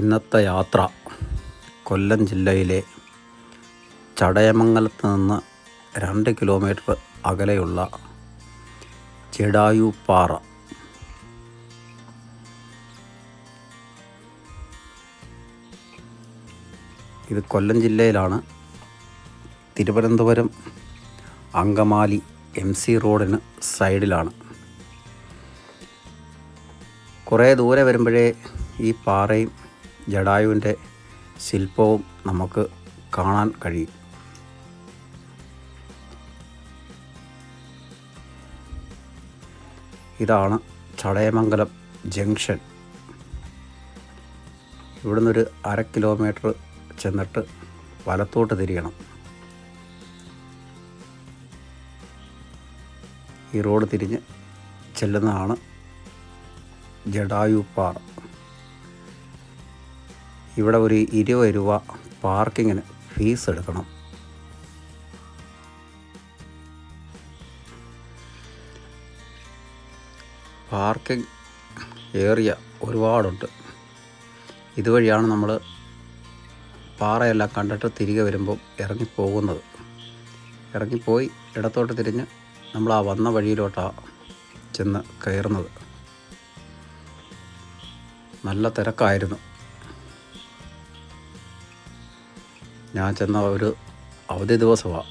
ഇന്നത്തെ യാത്ര കൊല്ലം ജില്ലയിലെ ചടയമംഗലത്ത് നിന്ന് രണ്ട് കിലോമീറ്റർ അകലെയുള്ള ചെടായുപ്പാറ ഇത് കൊല്ലം ജില്ലയിലാണ്. തിരുവനന്തപുരം അങ്കമാലി എം സി റോഡിന് സൈഡിലാണ്. കുറേ ദൂരെ വരുമ്പോഴേ ഈ പാറയും ജഡായുവിന്റെ ശില്പവും നമുക്ക് കാണാൻ കഴിയും. ഇതാണ് ചടയമംഗലം ജംഗ്ഷൻ. ഇവിടുന്ന് ഒരു അര കിലോമീറ്റർ ചെന്നിട്ട് വലത്തോട്ട് തിരിയണം. ഈ റോഡ് തിരിഞ്ഞ് ചെല്ലുന്നതാണ് ജഡായുപ്പാറ ഇവിടെ ഒരു ഇരുപത് രൂപ പാർക്കിങ്ങിന് ഫീസ് എടുക്കണം. പാർക്കിംഗ് ഏറിയ ഒരുപാടുണ്ട്. ഇതുവഴിയാണ് നമ്മൾ പാറയെല്ലാം കണ്ടിട്ട് തിരികെ വരുമ്പോൾ ഇറങ്ങിപ്പോകുന്നത്. ഇറങ്ങിപ്പോയി ഇടത്തോട്ട് തിരിഞ്ഞ് നമ്മൾ ആ വന്ന വഴിയിലോട്ടാണ് ചെന്ന് കയറുന്നത്. നല്ല തിരക്കായിരുന്നു. ഞാൻ ചെന്ന ഒരു അവധി ദിവസമാണ്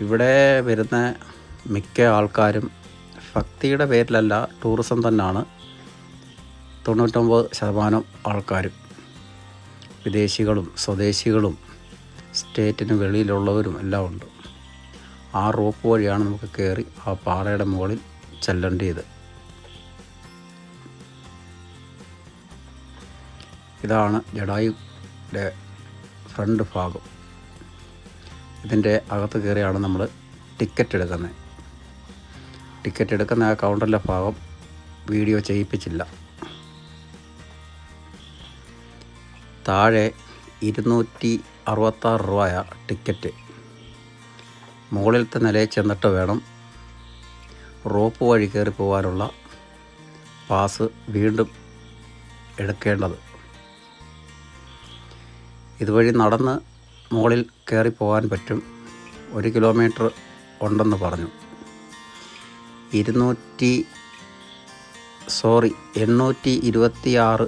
ഇവിടെ വരുന്ന മിക്ക ആൾക്കാരും ഭക്തിയുടെ പേരിലല്ല ടൂറിസം തന്നെയാണ്. തൊണ്ണൂറ്റൊമ്പത് ശതമാനം ആൾക്കാരും വിദേശികളും സ്വദേശികളും സ്റ്റേറ്റിന് വെളിയിലുള്ളവരും എല്ലാം ഉണ്ട്. ആ റോപ്പ് വഴിയാണ് നമുക്ക് കയറി ആ പാറയുടെ മുകളിൽ ചെല്ലേണ്ടത്. ഇതാണ് ജഡായുയുടെ ഫ്രണ്ട് ഭാഗം. ഇതിന്റെ അകത്ത് കയറിയാണ് നമ്മൾ ടിക്കറ്റ് എടുക്കുന്നത്. ടിക്കറ്റ് എടുക്കുന്ന ആ കൗണ്ടറിലെ ഭാഗം വീഡിയോ ചെയ്യിപ്പിച്ചില്ല. താഴെ ഇരുന്നൂറ്റി അറുപത്താറ് രൂപയ ടിക്കറ്റ്. മുകളിലത്തെ നിലയിൽ ചെന്നിട്ട് വേണം റോപ്പ് വഴി കയറി പോകാനുള്ള പാസ് വീണ്ടും എടുക്കേണ്ടത്. ഇതുവഴി നടന്ന് മുകളിൽ കയറി പോകാൻ പറ്റും. ഒരു കിലോമീറ്റർ ഉണ്ടെന്ന് പറഞ്ഞു. ഇരുന്നൂറ്റി സോറി എണ്ണൂറ്റി ഇരുപത്തിയാറ്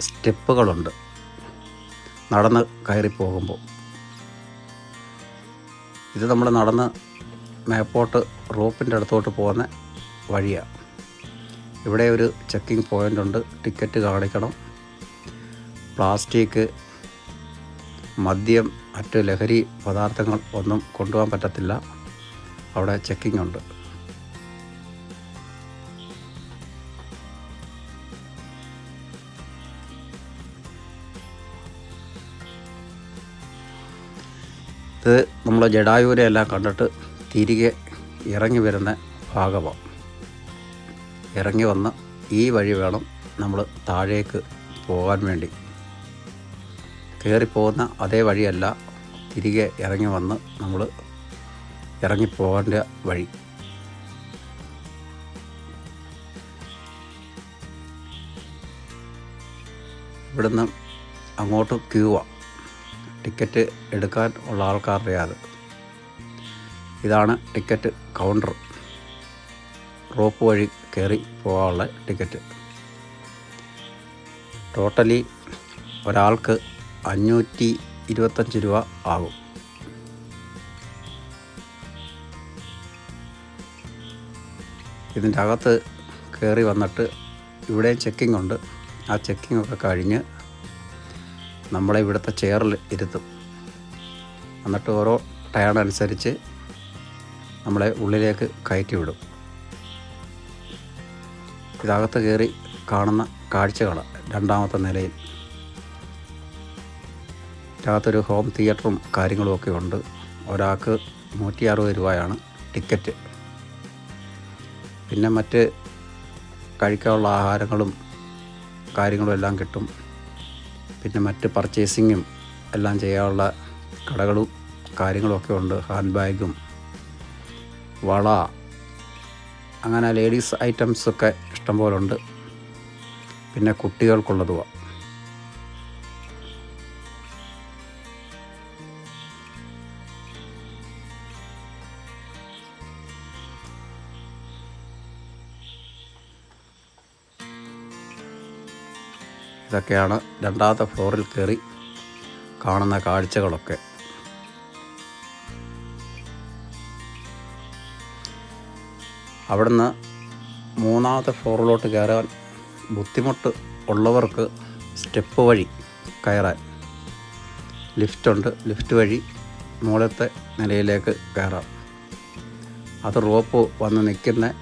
സ്റ്റെപ്പുകളുണ്ട് നടന്ന് കയറി പോകുമ്പോൾ. ഇത് നമ്മൾ നടന്ന് മേപ്പോട്ട് റോപ്പിന്റെ അടുത്തോട്ട് പോകുന്ന വഴിയാണ്. ഇവിടെ ഒരു ചെക്കിംഗ് പോയിന്റ് ഉണ്ട്. ടിക്കറ്റ് കാണിക്കണം. പ്ലാസ്റ്റിക് മദ്യം മറ്റ് ലഹരി പദാർത്ഥങ്ങൾ ഒന്നും കൊണ്ടുപോകാൻ പറ്റത്തില്ല. അവിടെ ചെക്കിംഗ് ഉണ്ട്. ഇത് നമ്മൾ ജഡായുവിനെ എല്ലാം കണ്ടിട്ട് തിരികെ ഇറങ്ങി വരുന്ന ഭാഗമാണ് ഇറങ്ങി വന്ന് ഈ വഴി വേണം നമ്മൾ താഴേക്ക് പോകാൻ വേണ്ടി. കയറിപ്പോകുന്ന അതേ വഴിയല്ല തിരികെ ഇറങ്ങി വന്ന് നമ്മൾ ഇറങ്ങിപ്പോകേണ്ട വഴി. ഇവിടുന്ന് അങ്ങോട്ട് ക്യൂവാണ് ടിക്കറ്റ് എടുക്കാൻ ഉള്ള ആൾക്കാരുടെ അത് ഇതാണ് ടിക്കറ്റ് കൗണ്ടർ. റോപ്പ് വഴി കയറി പോകാനുള്ള ടിക്കറ്റ്. ടോട്ടലി ഒരാൾക്ക് അഞ്ഞൂറ്റി ഇരുപത്തഞ്ച് രൂപ ആകും. ഇതിന്റെ അകത്ത് കയറി വന്നിട്ട് ഇവിടെ ചെക്കിംഗ് ഉണ്ട്. ആ ചെക്കിംഗ് ഒക്കെ കഴിഞ്ഞ് നമ്മളെ ഇവിടുത്തെ ചെയറിൽ ഇരുത്തും. എന്നിട്ട് ഓരോ ടയർ അനുസരിച്ച് നമ്മളെ ഉള്ളിലേക്ക് കയറ്റി വിടും. ഇതകത്ത് കയറി കാണുന്ന കാഴ്ചകൾ രണ്ടാമത്തെ നിലയിൽ. ഇതിനകത്തൊരു ഹോം തിയേറ്ററും കാര്യങ്ങളുമൊക്കെ ഉണ്ട്. ഒരാൾക്ക് നൂറ്റി അറുപത് രൂപയാണ് ടിക്കറ്റ്. പിന്നെ മറ്റ് കഴിക്കാനുള്ള ആഹാരങ്ങളും കാര്യങ്ങളും എല്ലാം കിട്ടും. പിന്നെ മറ്റ് പർച്ചേസിങ്ങും എല്ലാം ചെയ്യാനുള്ള കടകളും കാര്യങ്ങളൊക്കെ ഉണ്ട്. ഹാൻഡ് ബാഗും വള അങ്ങനെ ലേഡീസ് ഐറ്റംസൊക്കെ ഇഷ്ടംപോലെ ഉണ്ട്. പിന്നെ കുട്ടികൾക്കുള്ളതുമാണ് ഇതൊക്കെയാണ് രണ്ടാമത്തെ ഫ്ലോറിൽ കയറി കാണുന്ന കാഴ്ചകളൊക്കെ. അവിടുന്ന് മൂന്നാമത്തെ ഫ്ലോറിലോട്ട് കയറാൻ ബുദ്ധിമുട്ട് ഉള്ളവർക്ക് സ്റ്റെപ്പ് വഴി കയറാൻ. ലിഫ്റ്റുണ്ട് ലിഫ്റ്റ് വഴി മുകളത്തെ നിലയിലേക്ക് കയറാം. അത് റോപ്പ് വന്ന് നിൽക്കുന്ന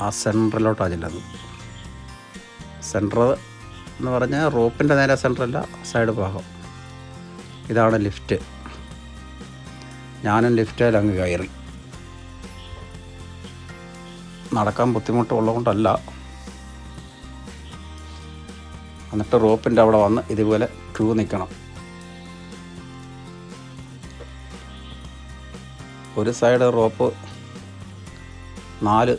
ആ സെന്ററിലോട്ടാണ് ചെല്ലുന്നത്. സെന്റർ എന്ന് പറഞ്ഞാൽ റോപ്പിന്റെ നേരെ സെന്ററല്ല സൈഡ് ഭാഗം. ഇതാണ് ലിഫ്റ്റ്. ഞാനും ലിഫ്റ്റിൽ അങ്ങ് കയറി. നടക്കാൻ ബുദ്ധിമുട്ടുള്ളതുകൊണ്ടല്ല. എന്നിട്ട് റോപ്പിന്റെ അവിടെ വന്ന് ഇതുപോലെ ക്യൂ നിൽക്കണം. ഒരു സൈഡ് റോപ്പ് നാല്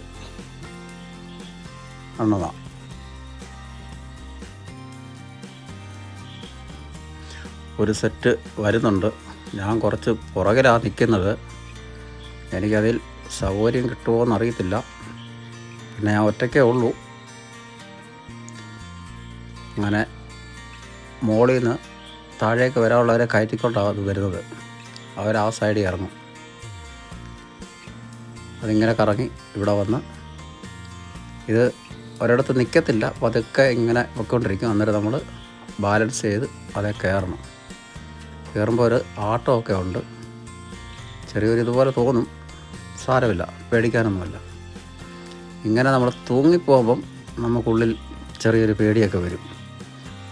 എണ്ണതാണ് ഒരു സെറ്റ് വരുന്നുണ്ട്. ഞാൻ കുറച്ച് പുറകിലാണ് നിൽക്കുന്നത് എനിക്കതിൽ സൗകര്യം കിട്ടുമോ എന്നറിയത്തില്ല പിന്നെ ഞാൻ ഒറ്റയ്ക്കേ ഉള്ളൂ. അങ്ങനെ മോളിൽ നിന്ന് താഴേക്ക് വരാനുള്ളവരെ കയറ്റിക്കൊണ്ടാണ് അത് വരുന്നത്. അവർ ആ സൈഡിൽ ഇറങ്ങും. അതിങ്ങനെ കറങ്ങി ഇവിടെ വന്ന് ഇത് ഒരിടത്ത് നിൽക്കത്തില്ല പതുക്കെ ഇങ്ങനെ പൊയ്ക്കൊണ്ടിരിക്കും. അന്നേരം നമ്മൾ ബാലൻസ് ചെയ്ത് അതേ കയറണം. കയറുമ്പോൾ ഒരു ആട്ടമൊക്കെ ഉണ്ട്. ചെറിയൊരു ഇതുപോലെ തോന്നും. സാരമില്ല. പേടിക്കാനൊന്നുമില്ല. ഇങ്ങനെ നമ്മൾ തൂങ്ങിപ്പോകുമ്പം നമുക്കുള്ളിൽ ചെറിയൊരു പേടിയൊക്കെ വരും.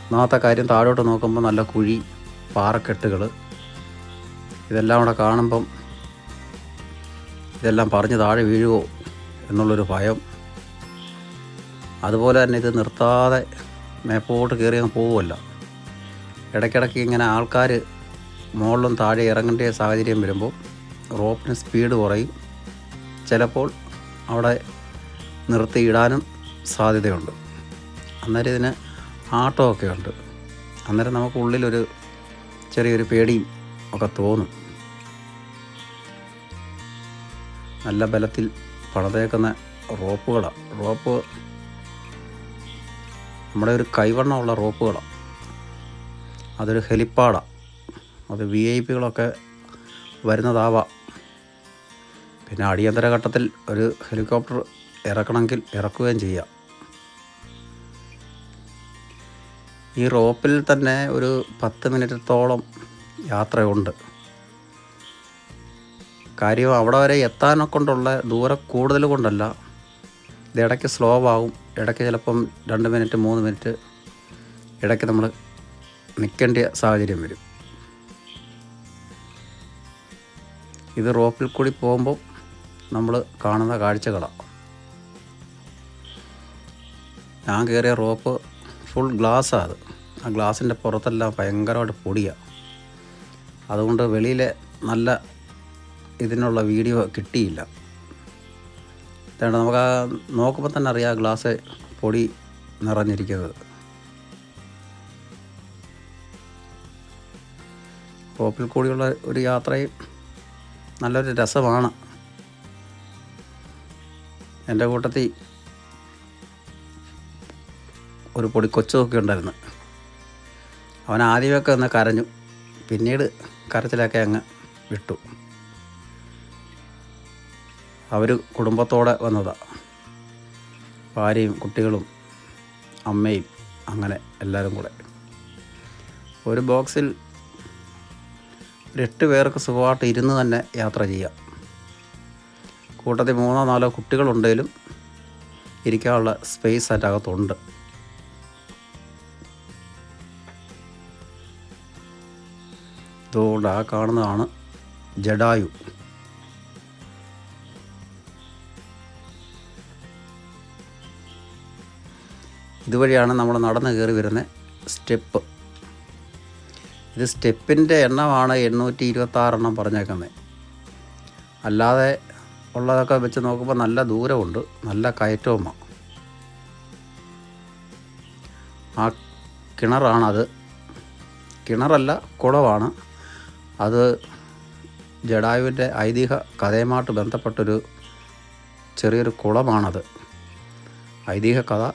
ഒന്നാമത്തെ കാര്യം താഴോട്ട് നോക്കുമ്പോൾ നല്ല കുഴി പാറക്കെട്ടുകൾ. ഇതെല്ലാം കൂടെ കാണുമ്പം ഇതെല്ലാം പറഞ്ഞ് താഴെ വീഴുമോ എന്നുള്ളൊരു ഭയം. അതുപോലെ തന്നെ ഇത് നിർത്താതെ മേപ്പോട്ട് കയറി അങ്ങ് പോവുമല്ല ഇടയ്ക്കിടയ്ക്ക് ഇങ്ങനെ ആൾക്കാർ മുകളിലും താഴെ ഇറങ്ങേണ്ട സാഹചര്യം വരുമ്പോൾ റോപ്പിന് സ്പീഡ് കുറയും. ചിലപ്പോൾ അവിടെ നിർത്തിയിടാനും സാധ്യതയുണ്ട്. അന്നേരം ഇതിന് ആട്ടമൊക്കെ ഉണ്ട്. അന്നേരം നമുക്ക് ഉള്ളിലൊരു ചെറിയൊരു പേടിയും ഒക്കെ തോന്നും. നല്ല ബലത്തിൽ പണിതേക്കുന്ന റോപ്പുകളാണ് റോപ്പ് നമ്മുടെ ഒരു കൈവണ്ണമുള്ള റോപ്പുകളാണ് അതൊരു ഹെലിപ്പാഡാണ് അത് വി ഐ പികളൊക്കെ വരുന്നതാവാം. പിന്നെ അടിയന്തര ഘട്ടത്തിൽ ഒരു ഹെലികോപ്റ്റർ ഇറക്കണമെങ്കിൽ ഇറക്കുകയും ചെയ്യാം. ഈ റോപ്പിൽ തന്നെ ഒരു പത്ത് മിനിറ്റത്തോളം യാത്രയുണ്ട്. കാര്യം അവിടെ വരെ എത്താനെ കൊണ്ടുള്ള ദൂരം കൂടുതൽ കൊണ്ടല്ല. ഇത് ഇടയ്ക്ക് സ്ലോ ആവും ഇടയ്ക്ക് ചിലപ്പം രണ്ട് മിനിറ്റ് മൂന്ന് മിനിറ്റ് ഇടയ്ക്ക് നമ്മൾ നിൽക്കേണ്ട സാഹചര്യം വരും. ഇത് റോപ്പിൽ കൂടി പോകുമ്പോൾ നമ്മൾ കാണുന്ന കാഴ്ചകളാണ് ഞാൻ കയറിയ റോപ്പ് ഫുൾ ഗ്ലാസ്സാണ് അത്. ആ ഗ്ലാസിന്റെ പുറത്തെല്ലാം ഭയങ്കരമായിട്ട് പൊടിയാണ് അതുകൊണ്ട് വെളിയിലെ നല്ല ഇതിനുള്ള വീഡിയോ കിട്ടിയില്ല. നമുക്ക് ആ നോക്കുമ്പോൾ തന്നെ അറിയാം ഗ്ലാസ് പൊടി നിറഞ്ഞിരിക്കുന്നത്. റോപ്പിൽ കൂടിയുള്ള ഒരു യാത്രയും നല്ലൊരു രസമാണ്. എന്റെ കൂട്ടത്തിൽ ഒരു പൊടി കൊച്ചുമൊക്കെ ഉണ്ടായിരുന്നു. അവൻ ആദ്യമൊക്കെ ഒന്ന് കരഞ്ഞു. പിന്നീട് കരച്ചിലൊക്കെ അങ്ങ് വിട്ടു. അവർ കുടുംബത്തോടെ വന്നതാണ് ഭാര്യയും കുട്ടികളും അമ്മയും അങ്ങനെ എല്ലാവരും കൂടെ. ഒരു ബോക്സിൽ എട്ട് പേർക്ക് സുഖമായിട്ട് ഇരുന്ന് തന്നെ യാത്ര ചെയ്യാം. കൂട്ടത്തിൽ മൂന്നോ നാലോ കുട്ടികളുണ്ടെങ്കിലും ഇരിക്കാനുള്ള സ്പേസ് അതിന്റെ അകത്തുണ്ട് ഇതുകൊണ്ട് ആ കാണുന്നതാണ് ജഡായു. ഇതുവഴിയാണ് നമ്മൾ നടന്ന് കയറി വരുന്ന സ്റ്റെപ്പ്. ഇത് സ്റ്റെപ്പിന്റെ എണ്ണമാണ് എണ്ണൂറ്റി ഇരുപത്താറെണ്ണം പറഞ്ഞേക്കുന്നത്. അല്ലാതെ ഉള്ളതൊക്കെ വെച്ച് നോക്കുമ്പോൾ നല്ല ദൂരമുണ്ട് നല്ല കയറ്റവുമാണ്. ആ കിണറാണത്. കിണറല്ല കുളമാണ്. അത് ജഡായുവിന്റെ ഐതിഹ്യ കഥയുമായിട്ട് ബന്ധപ്പെട്ടൊരു ചെറിയൊരു കുളമാണത്. ഐതിഹ്യ കഥ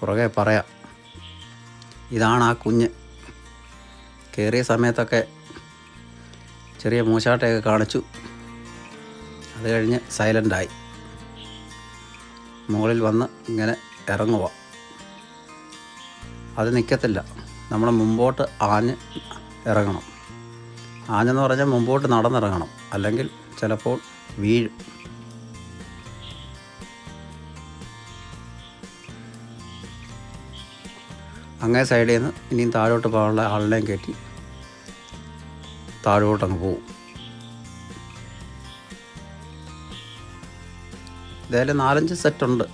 പുറകെ പറയാം. ഇതാണ് ആ കുഞ്ഞ്. കയറിയ സമയത്തൊക്കെ ചെറിയ മൂശാട്ടയൊക്കെ കാണിച്ചു. അത് കഴിഞ്ഞ് സൈലന്റായി മുകളിൽ വന്ന് ഇങ്ങനെ ഇറങ്ങുക അത് നിൽക്കത്തില്ല നമ്മൾ മുമ്പോട്ട് ആഞ്ഞ് ഇറങ്ങണം. ആഞ്ഞെന്ന് പറഞ്ഞാൽ മുമ്പോട്ട് നടന്നിറങ്ങണം. അല്ലെങ്കിൽ ചിലപ്പോൾ വീഴും. അങ്ങേ സൈഡിൽ നിന്ന് ഇനിയും താഴോട്ട് പോകാനുള്ള ആളിനെയും കയറ്റി താഴോട്ടങ്ങ് പോവും. ഇതേലും നാലഞ്ച് സെറ്റുണ്ട്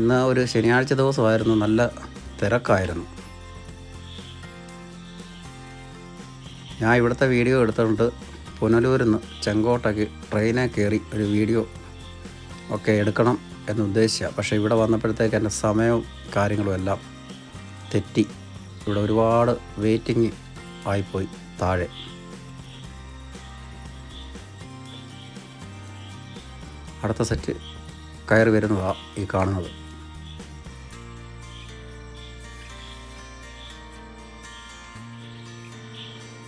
ഇന്ന് ഒരു ശനിയാഴ്ച ദിവസമായിരുന്നു. നല്ല തിരക്കായിരുന്നു. ഞാൻ ഇവിടുത്തെ വീഡിയോ എടുത്തുകൊണ്ട് പുനലൂരിൽ നിന്ന് ചെങ്കോട്ടയ്ക്ക് ട്രെയിനെ കയറി ഒരു വീഡിയോ ഒക്കെ എടുക്കണം. എന്ന് ഉദ്ദേശിച്ച. പക്ഷേ ഇവിടെ വന്നപ്പോഴത്തേക്ക് എന്റെ സമയവും കാര്യങ്ങളും എല്ലാം തെറ്റി. ഇവിടെ ഒരുപാട് വെയിറ്റിംഗ് ആയിപ്പോയി താഴെ. അടുത്ത സെറ്റ് കയറി വരുന്നതാണ് ഈ കാണുന്നത്.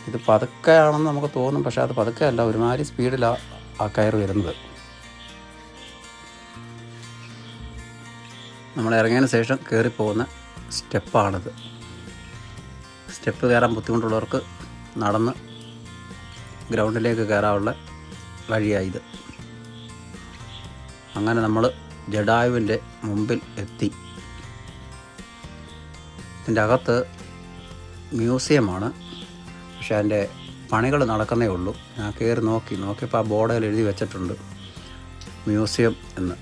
ഇത് പതുക്കെയാണെന്ന് നമുക്ക് തോന്നും. പക്ഷേ അത് പതുക്കെയല്ല. ഒരുമാതിരി സ്പീഡിലാണ് ആ കയറി വരുന്നത്. നമ്മൾ ഇറങ്ങിയതിന് ശേഷം കയറി പോകുന്ന സ്റ്റെപ്പാണിത്. സ്റ്റെപ്പ് കയറാൻ ബുദ്ധിമുട്ടുള്ളവർക്ക് നടന്ന് ഗ്രൗണ്ടിലേക്ക് കയറാനുള്ള വഴിയായത്. അങ്ങനെ നമ്മൾ ജഡായുവിന്റെ മുമ്പിൽ എത്തി. ഇതിന്റെ അകത്ത് മ്യൂസിയമാണ്. പക്ഷേ അതിന്റെ പണികൾ നടക്കുന്നേ ഉള്ളൂ. ഞാൻ കയറി നോക്കി. നോക്കിയപ്പോൾ ആ ബോർഡിൽ എഴുതി വെച്ചിട്ടുണ്ട്. മ്യൂസിയം എന്ന്.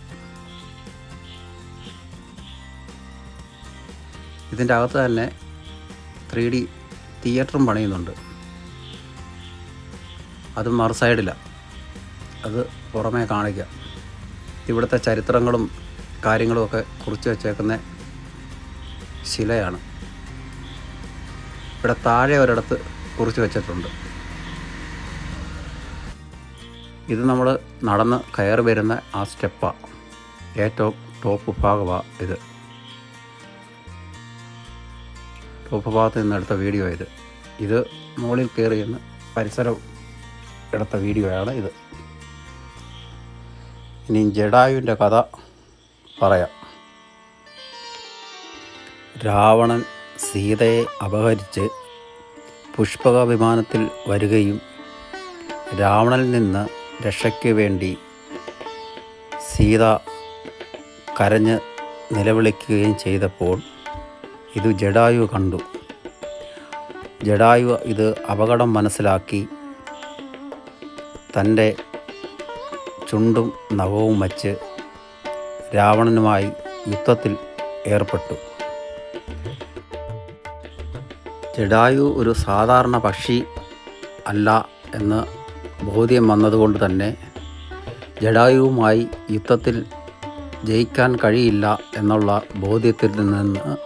ഇതിന്റെ അകത്ത് തന്നെ ത്രീ ഡി തിയേറ്ററും പണിയുന്നുണ്ട്. അത് മറു സൈഡിലാണ് അത് പുറമേ കാണിക്കുക ഇവിടുത്തെ ചരിത്രങ്ങളും കാര്യങ്ങളുമൊക്കെ കുറിച്ച് വച്ചേക്കുന്ന ശിലയാണ്. ഇവിടെ താഴെ ഒരിടത്ത് കുറിച്ച് വെച്ചിട്ടുണ്ട്. ഇത് നമ്മൾ നടന്ന് കയറി വരുന്ന ആ സ്റ്റെപ്പാണ് ഏറ്റവും ടോപ്പ് ഭാഗമാണ് ഇത്. ടോപ്പ് ഭാഗത്ത് നിന്ന് എടുത്ത വീഡിയോ ഇത്. ഇത് മുകളിൽ കയറി നിന്ന് പരിസരം എടുത്ത വീഡിയോയാണ് ഇത്. ഇനി ജഡായുവിന്റെ കഥ പറയാം. രാവണൻ സീതയെ അപഹരിച്ച് പുഷ്പക വിമാനത്തിൽ വരികയും രാവണനിൽ നിന്ന് രക്ഷയ്ക്ക് വേണ്ടി സീത കരഞ്ഞ് നിലവിളിക്കുകയും ചെയ്തപ്പോൾ ഇത് ജഡായു കണ്ടു. ജഡായു ഇത് അപകടം മനസ്സിലാക്കി തന്റെ ചുണ്ടും നഖവും വച്ച് രാവണനുമായി യുദ്ധത്തിൽ ഏർപ്പെട്ടു. ജഡായു ഒരു സാധാരണ പക്ഷി അല്ല എന്ന് ബോധ്യം വന്നതുകൊണ്ട് തന്നെ ജഡായുവുമായി യുദ്ധത്തിൽ ജയിക്കാൻ കഴിയില്ല എന്നുള്ള ബോധ്യത്തിൽ നിന്ന്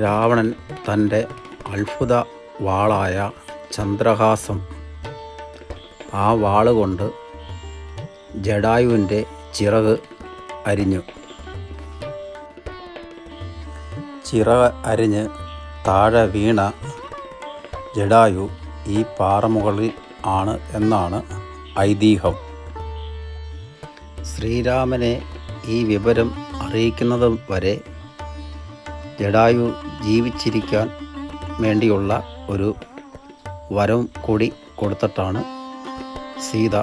രാവണൻ തന്റെ അത്ഭുത വാളായ ചന്ദ്രഹാസം ആ വാളുകൊണ്ട് ജഡായുവിന്റെ ചിറക് അരിഞ്ഞു. ചിറക് അരിഞ്ഞ് താഴെ വീണ ജഡായു ഈ പാറമുകളിൽ ആണ് എന്നാണ് ഐതിഹ്യം. ശ്രീരാമനെ ഈ വിവരം അറിയിക്കുന്നത് വരെ ജഡായു ജീവിച്ചിരിക്കാൻ വേണ്ടിയുള്ള ഒരു വരം കൂടി കൊടുത്തിട്ടാണ് സീത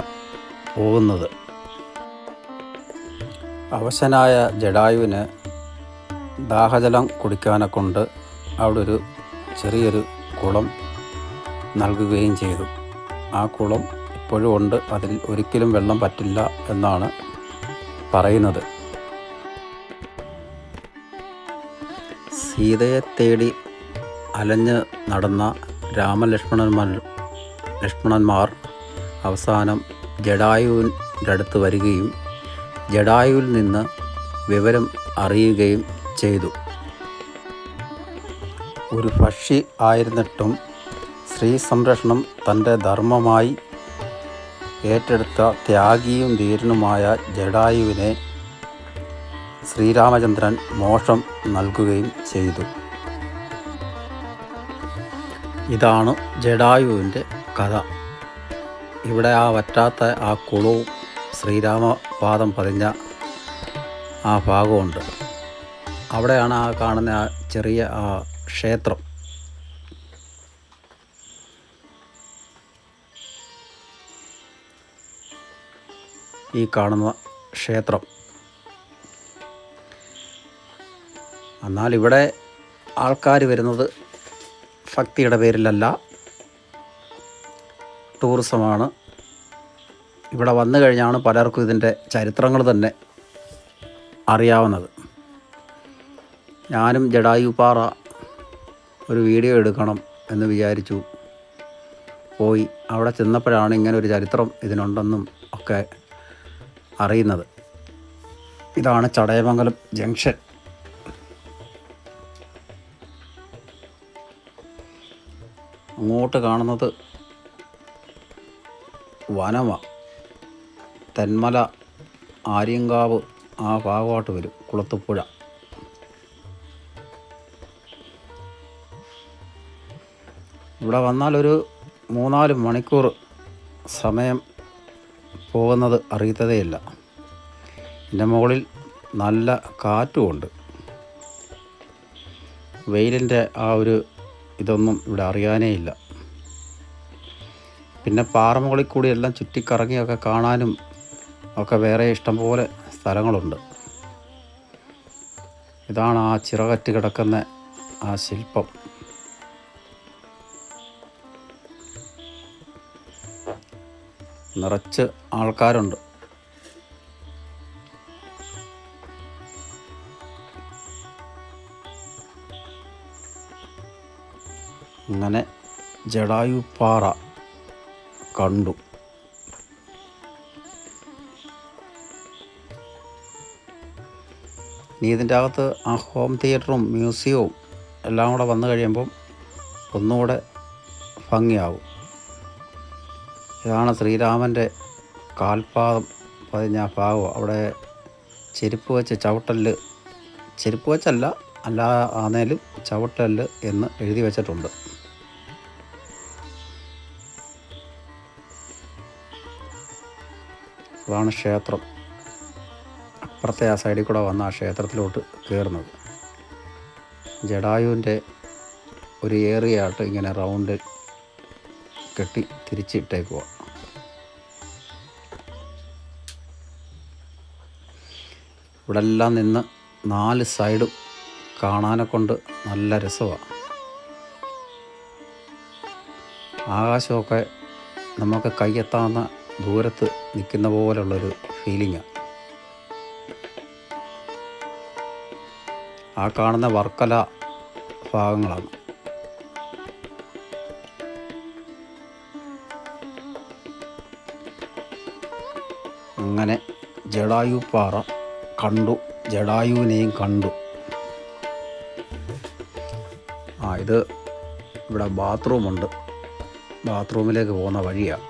പോകുന്നത്. അവശനായ ജഡായുവിന് ദാഹജലം കുടിക്കാനെ കൊണ്ട് അവിടെ ഒരു ചെറിയൊരു കുളം നൽകുകയും ചെയ്തു. ആ കുളം ഇപ്പോഴും ഉണ്ട്. അതിൽ ഒരിക്കലും വെള്ളം പറ്റില്ല എന്നാണ് പറയുന്നത്. സീതയെ തേടി അലഞ്ഞ് നടന്ന രാമലക്ഷ്മണന്മാർ ലക്ഷ്മണന്മാർ അവസാനം ജഡായുവിന്റെ അടുത്ത് വരികയും ജഡായുവിൽ നിന്ന് വിവരം അറിയുകയും ചെയ്തു. ഒരു പക്ഷി ആയിരുന്നിട്ടും സ്ത്രീ സംരക്ഷണം തന്റെ ധർമ്മമായി ഏറ്റെടുത്ത ത്യാഗിയും ധീരനുമായ ജഡായുവിനെ ശ്രീരാമചന്ദ്രൻ മോക്ഷം നൽകുകയും ചെയ്തു. ഇതാണ് ജഡായുവിന്റെ കഥ. ഇവിടെ ആ വറ്റാത്ത ആ കുളവും ശ്രീരാമപാദം പതിഞ്ഞ ആ ഭാഗമുണ്ട്. അവിടെയാണ് ആ കാണുന്ന ആ ചെറിയ ആ ക്ഷേത്രം. ഈ കാണുന്ന ക്ഷേത്രം. എന്നാൽ ഇവിടെ ആൾക്കാർ വരുന്നത് ഭക്തിയുടെ പേരിലല്ല. ടൂറിസമാണ്. ഇവിടെ വന്നു കഴിഞ്ഞാണ് പലർക്കും ഇതിന്റെ ചരിത്രങ്ങൾ തന്നെ അറിയാവുന്നത്. ഞാനും ജഡായുപാറ ഒരു വീഡിയോ എടുക്കണം എന്ന് വിചാരിച്ചു. പോയി അവിടെ ചെന്നപ്പോഴാണ് ഇങ്ങനെ ഒരു ചരിത്രം ഇതിനുണ്ടെന്നും ഒക്കെ അറിയുന്നത്. ഇതാണ് ചടയമംഗലം ജംഗ്ഷൻ. അങ്ങോട്ട് കാണുന്നത് വനമ തെന്മല ആര്യങ്കാവ് ആ ഭാഗമായിട്ട് വരും കുളത്തുപ്പുഴ ഇവിടെ വന്നാൽ ഒരു മൂന്നാൽ മണിക്കൂർ സമയം പോകുന്നത് അറിയത്തതേയില്ല. ഇതിന്റെ മുകളിൽ നല്ല കാറ്റുമുണ്ട്. വെയിലിന്റെ ആ ഒരു ഇതൊന്നും ഇവിടെ അറിയാനേ ഇല്ല. പിന്നെ പാറമുകളിൽ കൂടി എല്ലാം ചുറ്റിക്കറങ്ങിയൊക്കെ കാണാനും ഒക്കെ വേറെ ഇഷ്ടംപോലെ സ്ഥലങ്ങളുണ്ട്. ഇതാണ് ആ ചിറകറ്റ് കിടക്കുന്ന ആ ശില്പം. നിറച്ച് ആൾക്കാരുണ്ട്. അങ്ങനെ ജടായുപ്പാറ കണ്ടു. ഇനി ഇതിന്റെ അകത്ത് ആ ഹോം തിയേറ്ററും മ്യൂസിയവും എല്ലാം കൂടെ വന്നു കഴിയുമ്പം ഒന്നുകൂടെ ഭംഗിയാവും. ഇതാണ് ശ്രീരാമന്റെ കാൽപാദം പതിഞ്ഞ ഭാഗം. അവിടെ ചെരുപ്പ് വെച്ച് ചവിട്ടൽ ചെരുപ്പ് വെച്ചല്ല അല്ല ആന്നേലും ചവിട്ടൽ എന്ന് എഴുതി വെച്ചിട്ടുണ്ട്. അതാണ് ക്ഷേത്രം. അപ്പുറത്തെ ആ സൈഡിൽ കൂടെ വന്ന ആ ക്ഷേത്രത്തിലോട്ട് കയറുന്നത്. ജഡായുവിന്റെ ഒരു ഏറിയ ആയിട്ട് ഇങ്ങനെ റൗണ്ട് കെട്ടി തിരിച്ചിട്ടേക്കുക ഇവിടെ എല്ലാം നിന്ന് നാല് സൈഡും കാണാനെ കൊണ്ട് നല്ല രസമാണ് ആകാശമൊക്കെ നമുക്ക് കയ്യെത്താവുന്ന ദൂരത്ത് നിൽക്കുന്ന പോലുള്ളൊരു ഫീലിങ്ങാണ് ആ കാണുന്ന വർക്കല ഭാഗങ്ങളാണ്. അങ്ങനെ ജഡായു പാറ കണ്ടു ജഡായുവിനെയും കണ്ടു. ആ ഇത് ഇവിടെ ബാത്റൂമുണ്ട് ബാത്റൂമിലേക്ക് പോകുന്ന വഴിയാണ്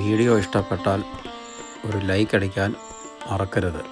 വീഡിയോ ഇഷ്ടപ്പെട്ടാൽ ഒരു ലൈക്ക് അടിക്കാൻ മറക്കരുത്.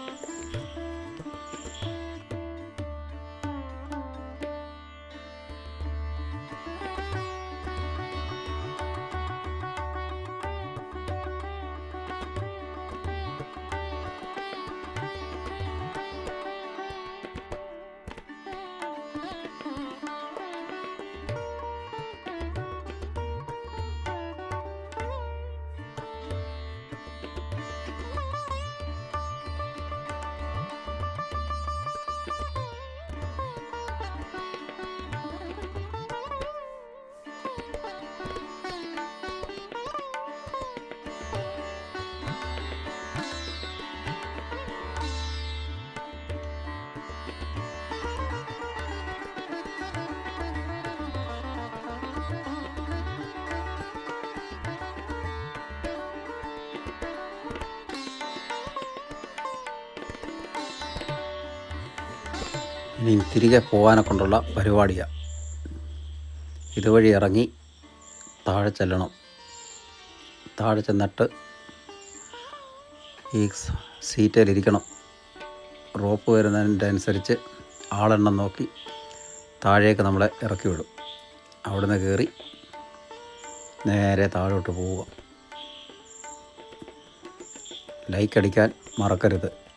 ഇനി തിരികെ പോകാനെ കൊണ്ടുള്ള പരിപാടിയാണ് ഇതുവഴി ഇറങ്ങി താഴെ ചെല്ലണം. താഴെ ചെന്നിട്ട് ഈ സീറ്റിലിരിക്കണം. റോപ്പ് വരുന്നതിന്റെ അനുസരിച്ച് ആളെണ്ണം നോക്കി താഴേക്ക് നമ്മളെ ഇറക്കി വിടും. അവിടുന്ന് കയറി നേരെ താഴോട്ട് പോവുക. ലൈക്ക് അടിക്കാൻ മറക്കരുത്.